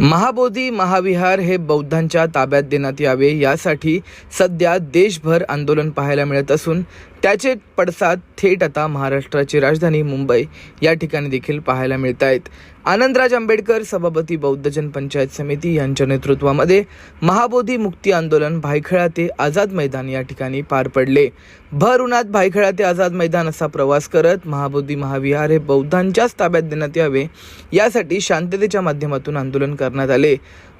महाबोधी महाविहार हे बौद्धांच्या ताब्यात देण्यात यावे यासाठी सध्या देशभर आंदोलन पाहायला मिळत असून त्याचे पडसाद थेट आता महाराष्ट्राची राजधानी मुंबई या ठिकाणी देखील पाहायला मिळत आहेत आनंदराज आंबेडकर सभापती बौद्धजन पंचायत समिती यांच्या नेतृत्वामध्ये महाबोधी मुक्ती आंदोलन भायखळा ते आझाद मैदान या ठिकाणी पार पडले. भर उन्हात भायखळा ते आझाद मैदान असा प्रवास करत महाबोधी महाविहार हे बौद्धांच्याच ताब्यात देण्यात यावे यासाठी शांततेच्या माध्यमातून आंदोलन करण्यात आले.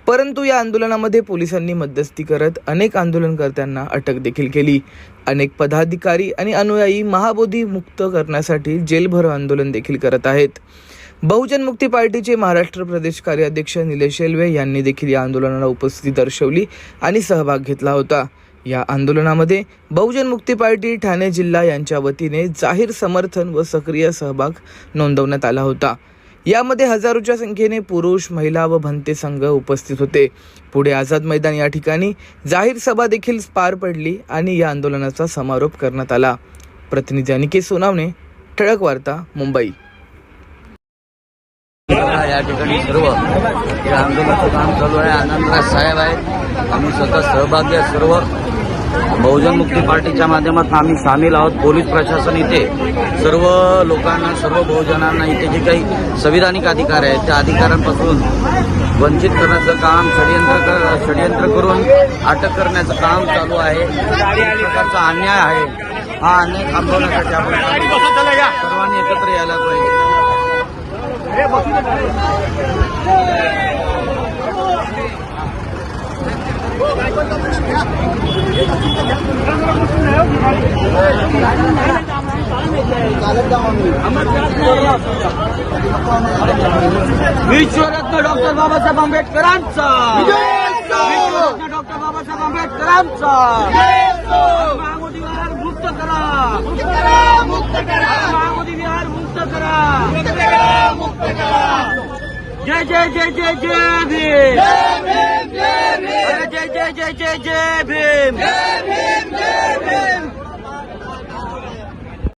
परंतु या आंदोलनामध्ये पोलिसांनी मध्यस्थी करत अनेक आंदोलनकर्त्यांना अटक देखील केली. अनेक पदाधिकारी आणि अनुयायी महाबोधी मुक्त करण्यासाठी जेलभरो आंदोलन देखील करत आहेत. बहुजन मुक्ती पार्टीचे महाराष्ट्र प्रदेश कार्याध्यक्ष निलेश शेलवे यांनी देखील या आंदोलनाला उपस्थिती दर्शवली आणि सहभाग घेतला होता. या आंदोलनामध्ये बहुजन मुक्ती पार्टी ठाणे जिल्हा यांच्या वतीने जाहीर समर्थन व सक्रिय सहभाग नोंदवण्यात आला होता. यामध्ये हजारोच्या संख्येने पुरुष महिला व भंते संघ उपस्थित होते. पुढे आझाद मैदान या ठिकाणी जाहीर सभा देखील पार पडली आणि या आंदोलनाचा समारोप करण्यात आला. प्रतिनिधी अनिकेत सोनावणे ठळक वार्ता मुंबई. या ठिकाणी सर्व या आंदोलनाचं काम चालू आहे. आनंदराज साहेब आहेत. आम्ही स्वतः सहभागी आहे सर्व. बहुजन मुक्ती पार्टीच्या माध्यमातून आम्ही सामील आहोत. पोलीस प्रशासन इथे सर्व लोकांना सर्व बहुजनांना इथे जे काही संविधानिक अधिकार आहेत त्या अधिकारांपासून वंचित करण्याचं काम षडयंत्र षडयंत्र करून अटक करण्याचं काम चालू आहे. प्रकारचा अन्याय आहे. हा अन्याय थांबवण्यासाठी आपण सर्वांनी एकत्र यायला पाहिजे. विश्वरत्न डॉक्टर बाबासाहेब आंबेडकरांचा विश्वरत्न डॉक्टर बाबासाहेब आंबेडकरांचा महामोदी विहार मुक्त करा महामोदी विहार मुक्त करा जय जय जय जय जय भीम अरे जय जय cebim.